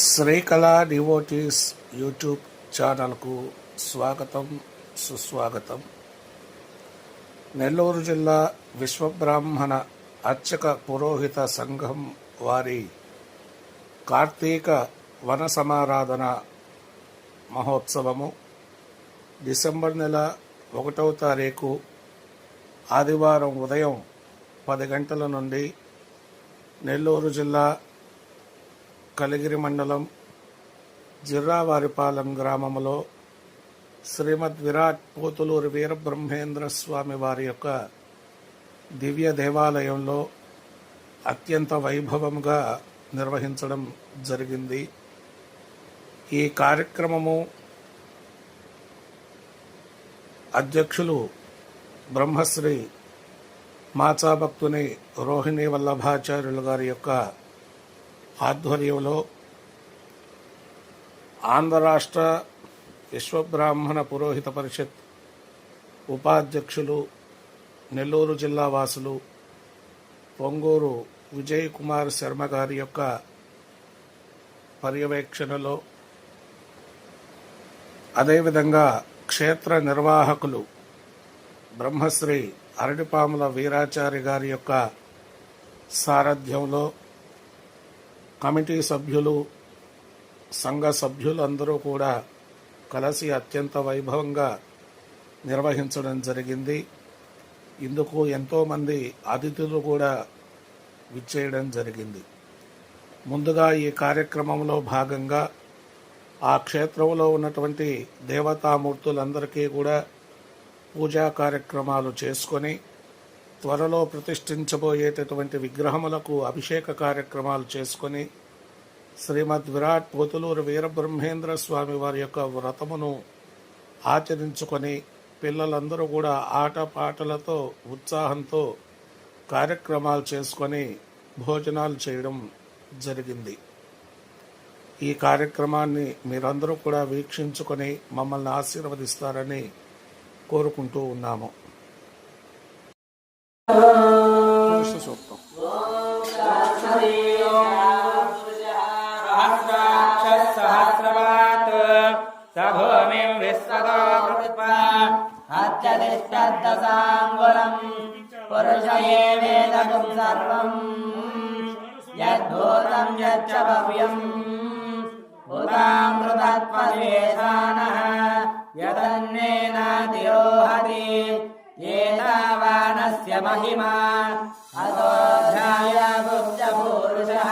Srikala devotees YouTube ఛానల్కు స్వాగతం సుస్వాగతం. నెల్లూరు జిల్లా విశ్వబ్రాహ్మణ అర్చక పురోహిత సంఘం వారి కార్తీక వన సమారాధన మహోత్సవము డిసెంబర్ నెల ఒకటవ తారీఖు ఆదివారం ఉదయం పది గంటల నుండి నెల్లూరు జిల్లా కలిగిరి మండలం జిర్రావారిపాలెం గ్రామంలో శ్రీమద్ విరాట్ పోతులూరి వీరబ్రహ్మేంద్ర స్వామి వారి యొక్క దివ్య దేవాలయంలో అత్యంత వైభవంగా నిర్వహించడం జరిగింది. ఈ కార్యక్రమము అధ్యక్షులు బ్రహ్మశ్రీ మాచాభక్తుని రోహిణి వల్లభాచార్యులు గారి యొక్క ఆధ్వర్యంలో ఆంధ్ర రాష్ట్ర విశ్వబ్రాహ్మణ పురోహిత పరిషత్ ఉపాధ్యక్షులు నెల్లూరు జిల్లా వాసులు పొంగూరు విజయ్ కుమార్ శర్మ గారి యొక్క పర్యవేక్షణలో అదేవిధంగా క్షేత్ర నిర్వాహకులు బ్రహ్మశ్రీ అరటిపాముల వీరాచారి గారి యొక్క సారథ్యంలో కమిటీ సభ్యులు సంఘ సభ్యులు అందరూ కూడా కలిసి అత్యంత వైభవంగా నిర్వహించడం జరిగింది. ఇందుకు ఎంతోమంది అతిథులు కూడా విచ్చేయడం జరిగింది. ముందుగా ఈ కార్యక్రమంలో భాగంగా ఆ క్షేత్రంలో ఉన్నటువంటి దేవతామూర్తులందరికీ కూడా పూజా కార్యక్రమాలు చేసుకొని త్వరలో ప్రతిష్ఠించబోయేటటువంటి విగ్రహములకు అభిషేక కార్యక్రమాలు చేసుకొని శ్రీమద్ విరాట్ పోతులూరు వీరబ్రహ్మేంద్ర స్వామి వారి యొక్క వ్రతమును ఆచరించుకొని పిల్లలందరూ కూడా ఆటపాటలతో ఉత్సాహంతో కార్యక్రమాలు చేసుకొని భోజనాలు చేయడం జరిగింది. ఈ కార్యక్రమాన్ని మీరందరూ కూడా వీక్షించుకొని మమ్మల్ని ఆశీర్వదిస్తారని కోరుకుంటూ ఉన్నాము. सहस्रवात् स भूमिम् विश्वतो कृत्वा अत्यतिष्ठद्दशाङ्गुलम् पुरुष एवेदकम् सर्वम् यद्भूतम् यच्च भव्यम् भूतामृतत्परिवेशानः यदन्नेनातिरोहति एतावानस्य महिमा अतोऽध्याय गुप्तपूरुषः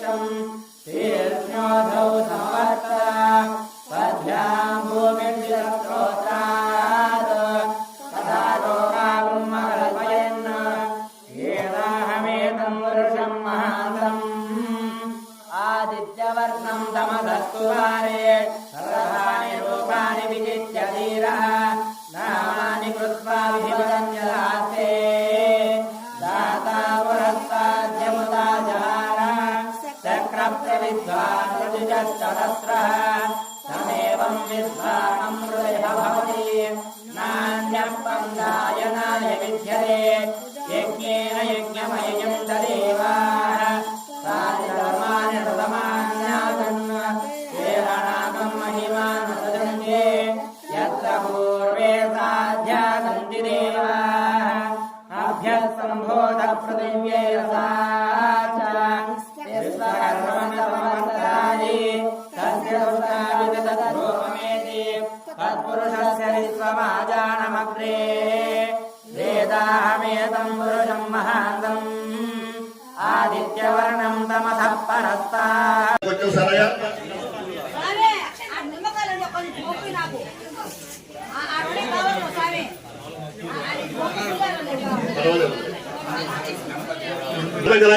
向前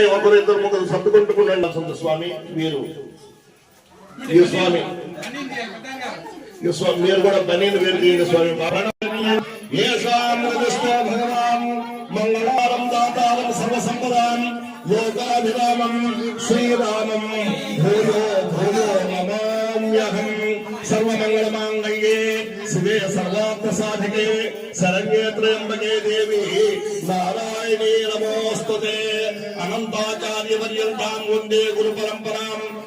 ఒకరు ఇద్దరు ముగ్గురు సర్దుకుంటుకుండండి సొంత స్వామి? మీరు. ఈ స్వామి. ఈ స్వామి మీరు కూడా బనీని వేరు చేయండి స్వామి. భగవాన్ మంగళవారం దాతారం సర్వసంపదాం. లోకాభిరామం శ్రీరామం. భూయో భూయో నమామ్యహం. సర్వమంగళమాంగళ్యే. శివే సర్వార్థ సాధికే. శరణ్యే త్రయంబకే దేవి. वंदे गुरु परंपरा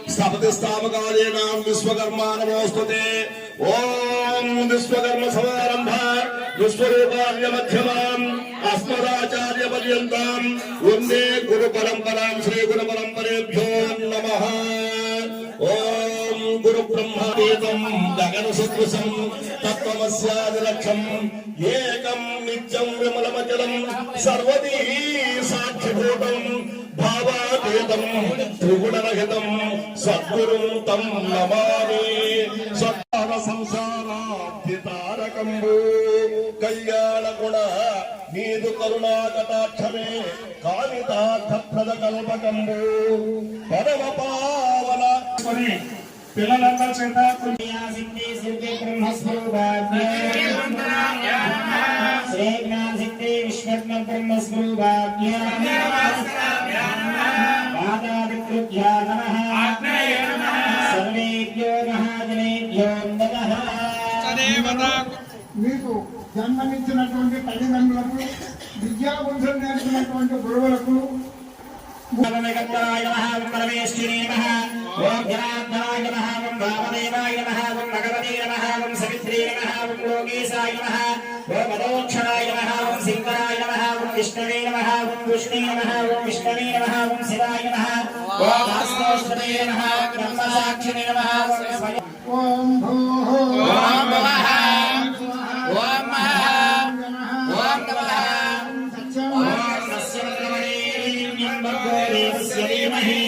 सपति स्थापकाले विश्वकर्मा नमोस्तुते ओम विश्वकर्म समारंभ विश्वरूपार्य मध्यमाम अस्मदाचार्य पर्यता वंदे गुरु परंपरा श्री गुरु परंपरेभ्यो नम ओम गुरु ब्रह्म वेदम गगन सदृशम तत्वमस्यादिलक्षम एकम नित्यम विमलमचलम साक्षिभूतम త్రిగుణరహితం సద్గురుం తం నమామి. సత్తార సంసారాధితారకంబు కళ్యాణ గుణ నీదు కరుణా కటాక్షమే కామితార్థప్రద కల్పకంబు పరమ పావన. పిల్లలందరి చేత సిద్ధి సిద్ధి బ్రహ్మస్వరూపాజ్ఞ శ్రీ జ్ఞాన సిద్ధి విశ్వజ్ఞ బ్రహ్మస్వరూపాజ్ఞ పాదాదికృభ్యా నమః సర్వేభ్యో మహాజనేభ్యో నమః మీకు జన్మనిచ్చినటువంటి తల్లిదండ్రులకు విద్యాబుద్ధులు నేర్పినటువంటి గురువులకు ఓంగరాయ నమః ఓం పరమేశ్వరీ నమః ఓం జనార్దనాయ నమః ఓం వామదేవాయ నమః ఓం భగవతే నమః ఓం సవిత్రీ నమః ఓం లోకేశాయ నమః ఓం అదోక్షరాయ నమః ఓం శంకరాయ నమః ఓం విష్ణవే నమః ఓం విష్ణే నమః ఓం విష్ణవే నమః ఓం శివాయ నమః ఓం భాస్కరస్వతే నమః ఓం బ్రహ్మసాక్షిణే నమః ఓం స్వయం ఓం భూః ఓం నమః ఓం మహా ఓం నమః ఓం సస్యవృమణేయం భర్గో దేవస్య ధీమహి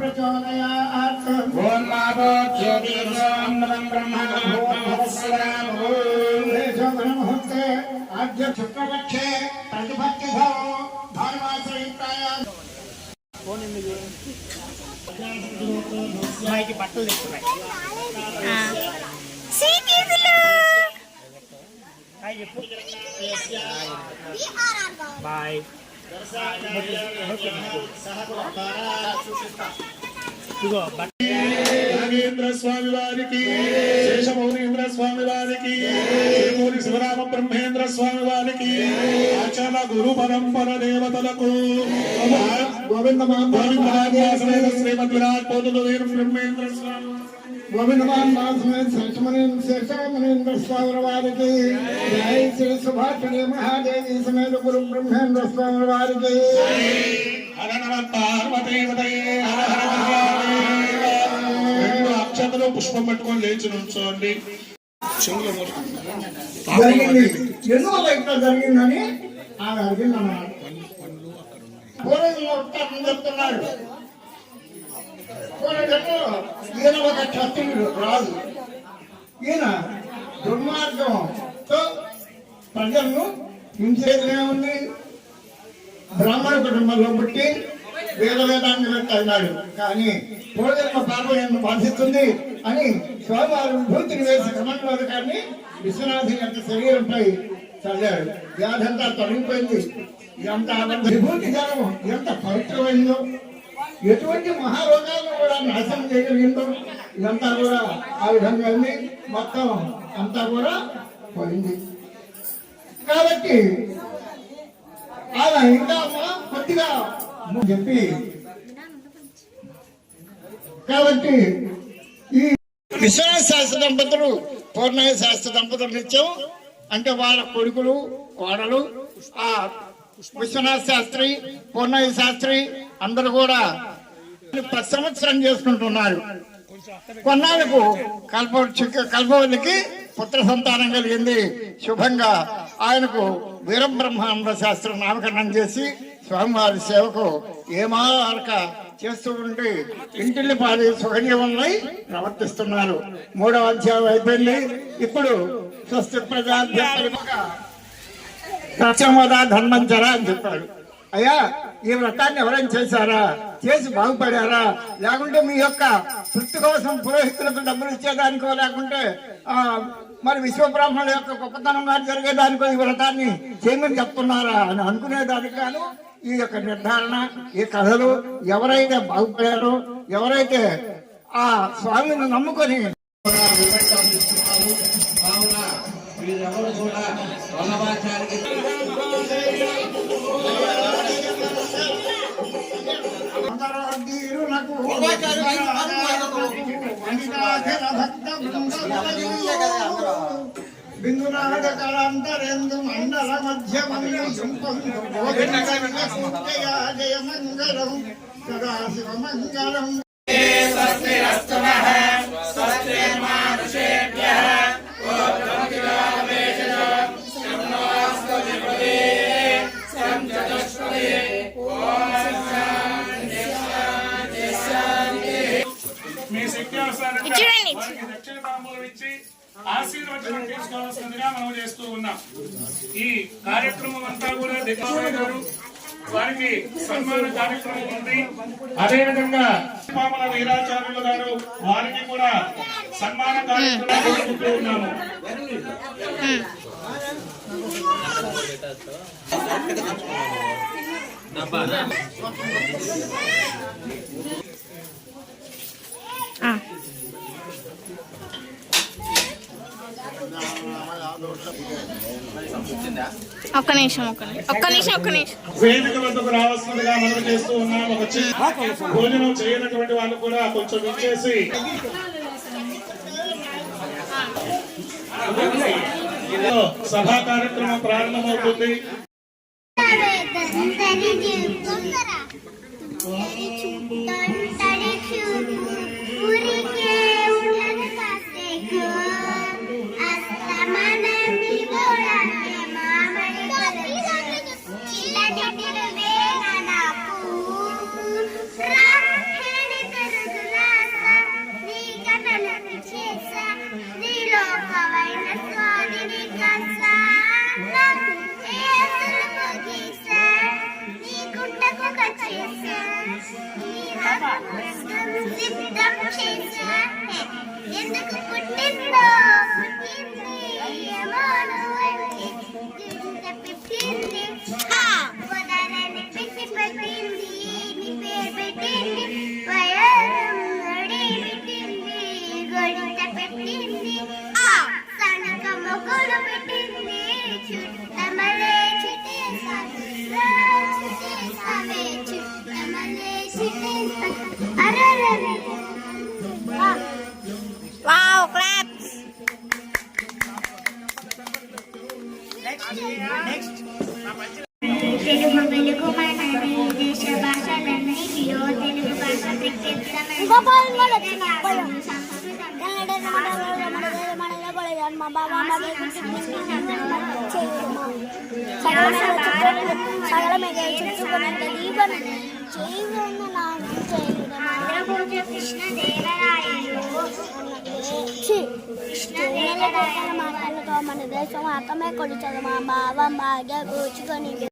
ప్రచోదయాత్ ఓం మాభో జ్యోతిర్గోన్నతం బ్రహ్మ భూర్భువస్సురామ ఓం నాగేంద్ర స్వామి వారికి శేషమౌరీంద్ర స్వామి వారికి శ్రీమూరి శివరామ బ్రహ్మేంద్ర స్వామి వారికి ఆచల గురు పరంపర దేవతలకు గోవిందమాసమేత శ్రీమద్ విరాట్ పోతులు వీరు బ్రహ్మేంద్ర స్వామి గోవిందమాన్ సమేత శేషమణి శేషమణీంద్ర స్వామి వారికి జై శ్రీ సుభాషిణి మహాదేవి సమేత గురు బ్రహ్మేంద్ర స్వామి వారికి హర నమ పార్వతీపతయే హర హర మహాదేవ రెండు అక్షతలు పుష్పం పట్టుకొని లేచి నుంచోండి. జరిగిందని? ఆమె అడిగింది అన్నమాట చెప్తున్నాడు ఈయన ఒక క్షత్రియుడు రాదు ఈయన దుర్మార్గంతో ప్రజలను హింసేదే ఉంది. బ్రాహ్మణ కుటుంబంలో పుట్టి వేద వేదాన్ని అయినాడు. కానీ పూర్వజన్మ పాపం బాధిస్తుంది అని స్వామివారు విభూతిని వేసి క్రమంలో కానీ విశ్వనాథుని యొక్క శరీరంపై సరే వ్యాధంతా తొలగిపోయింది. ఎంత విభూతి జలం ఎంత పవిత్రమైందో ఎటువంటి మహారోగాలను కూడా నాశనం చేయగలిగిందో ఇదంతా కూడా ఆ విధంగా ఉంది. మొత్తం అంతా కూడా పోయింది. కాబట్టి అలా ఇంకా అమ్మ కొద్దిగా చెప్పి. కాబట్టి ఈ విశ్వనాథ శాస్త్ర దంపతులు పూర్ణయ్య శాస్త్ర దంపతులు నిత్యం అంటే వాళ్ళ కొడుకులు కోడలు ఆ విశ్వనాథ శాస్త్రి పూర్ణయ్య శాస్త్రి అందరూ కూడా ప్రతి సంవత్సరం చేసుకుంటున్నారు. కొన్నాళ్ళకు కల్ప కల్పవల్లికి పుత్ర సంతానం కలిగింది శుభంగా. ఆయనకు వీరబ్రహ్మానంద శాస్త్రం నామకరణం చేసి స్వామివారి సేవకు ఏమారక చేస్తూ ఉండి ఇంటిల్లి పాది సుఖజీవనై ప్రవర్తిస్తున్నారు. మూడవ అధ్యాయం అయిపోయింది. ఇప్పుడు స్వస్తి ప్రజాధ్యాపక ధర్మం ధర్మంచర అని చెప్పాడు. అయ్యా ఈ వ్రతాన్ని ఎవరైనా చేశారా? చేసి బాగుపడారా? లేకుంటే మీ యొక్క తృప్తి కోసం పురోహితులకు డబ్బులు ఇచ్చేదానికో లేకుంటే ఆ మరి విశ్వబ్రాహ్మణుల యొక్క గొప్పతనంగా జరిగేదానికో ఈ వ్రతాన్ని చేయమని చెప్తున్నారా అని అనుకునేదానికి గాను ఈ యొక్క నిర్ధారణ ఈ కథలు ఎవరైతే బాగుపడారో ఎవరైతే ఆ స్వామిని నమ్ముకొని కావున వీరెవరు కూడా వల్లభాచారికి బిందునాథ మండల మధ్యమంగా కూడా గారు వారికి సన్మాన కార్యక్రమం ఉంది. అదేవిధంగా పామల వీరాచార్యులు గారు వారికి కూడా సన్మాన కార్యక్రమం జరుపుతూ ఉన్నాము. ఆ. ఒక్క నిమిషం ఒక్క నిమిషం. ఒక్క నిమిషం ఒక్క నిమిషం. వేదిక వద్దకు రావాల్సిందిగా మనం చేస్తూ ఉన్నాం ఒక చిన్న భోజనం చేయనటువంటి వాళ్ళు కూడా కొంచెం ఇచ్చేసి. సభా కార్యక్రమం ప్రారంభమవుతుంది. ఎందుకు పుట్టిందో సగలమే దీపం నాకు కృష్ణ దేవరాయలు మాటలతో మన దేశం అక్కమే కొలిచదు మా బావ బాగా కూర్చుకొని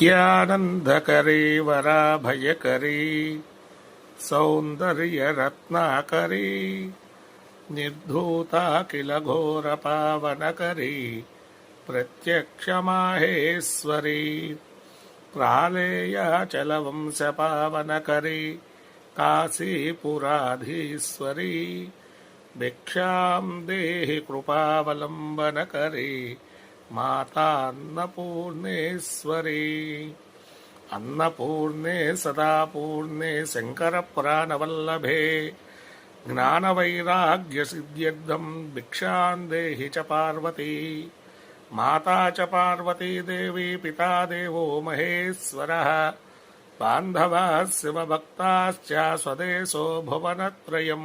నిత్యానందకరీ వరాభయకరీ సౌందర్యరత్నాకరీ నిర్ధూతాఖిల ఘోర పావనకరీ ప్రత్యక్షమాహేశ్వరీ ప్రాళేయాచలవంశ పావనకరీ కాశీపురాధీశ్వరీ భిక్షాం దేహి కృపావలంబనకరీ మాతా అన్నపూర్ణేశ్వరీ అన్నపూర్ణే సదాపూర్ణే శంకర పురాణవల్లభే జ్ఞానవైరాగ్య సిద్ధ్యర్థం భిక్షాం దేహి చ పార్వతీ. మాతా చ పార్వతీ దేవి పితా దేవో మహేశ్వర. బాంధవా శివభక్తాశ్చ స్వదేశో భువనత్రయం.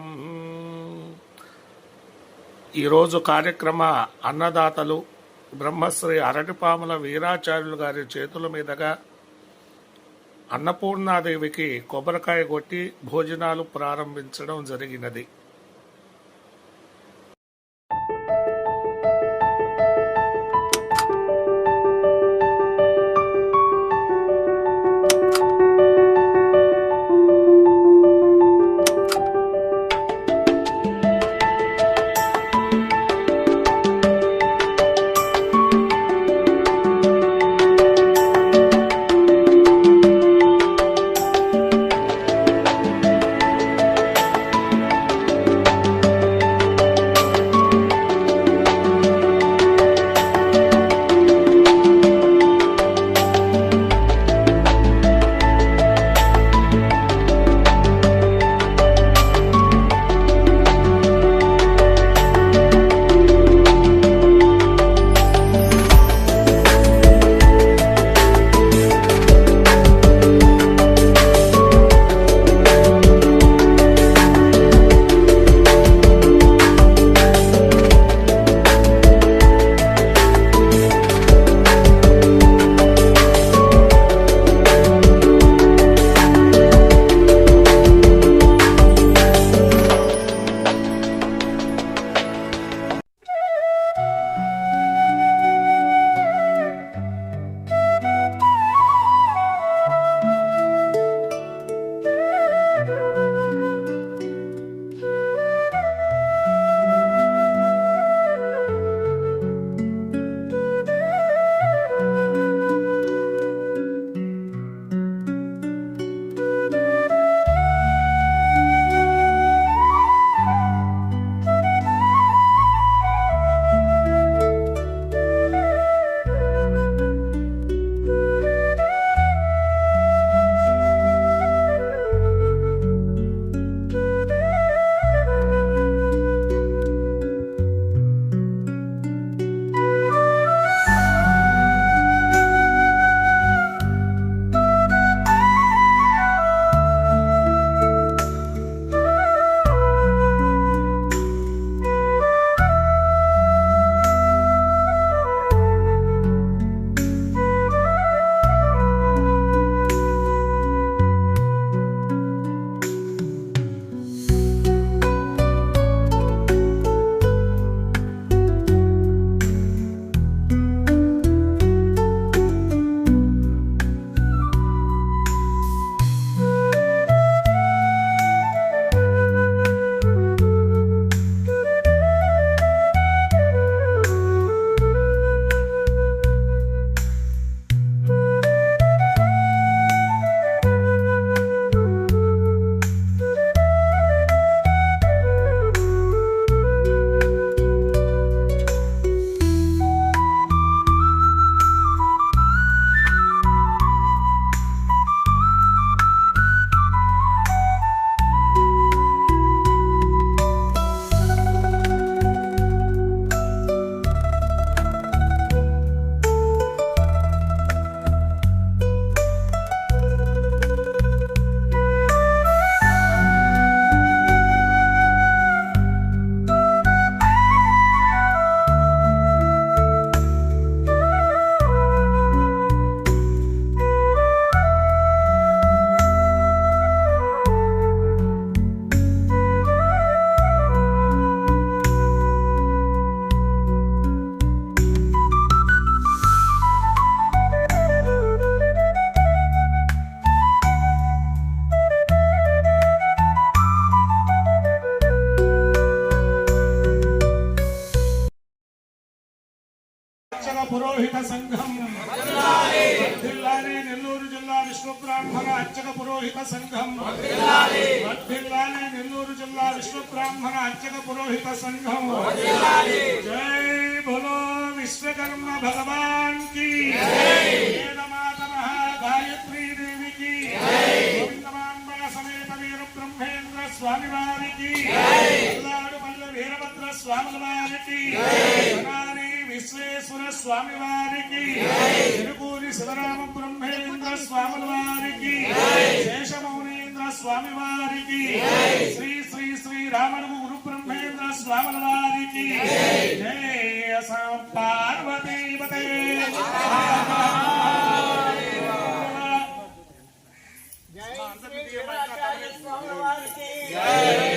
ఈరోజు కార్యక్రమ అన్నదాతలు బ్రహ్మశ్రీ అరటిపాముల వీరాచార్యులు గారి చేతుల మీదుగా అన్నపూర్ణాదేవికి కొబ్బరికాయ కొట్టి భోజనాలు ప్రారంభించడం జరిగినది. స్వామి వారికి పల్లె వీరభద్ర స్వాముల వారికి విశ్వేశ్వర స్వామి వారికి తిరుపూరి శివరామ బ్రహ్మేంద్ర స్వాముల వారికి శేషమౌనేంద్ర స్వామి వారికి శ్రీ శ్రీ శ్రీ రామణు గురు బ్రహ్మేంద్ర స్వాముల వారికి జయ పార్వతీపతే के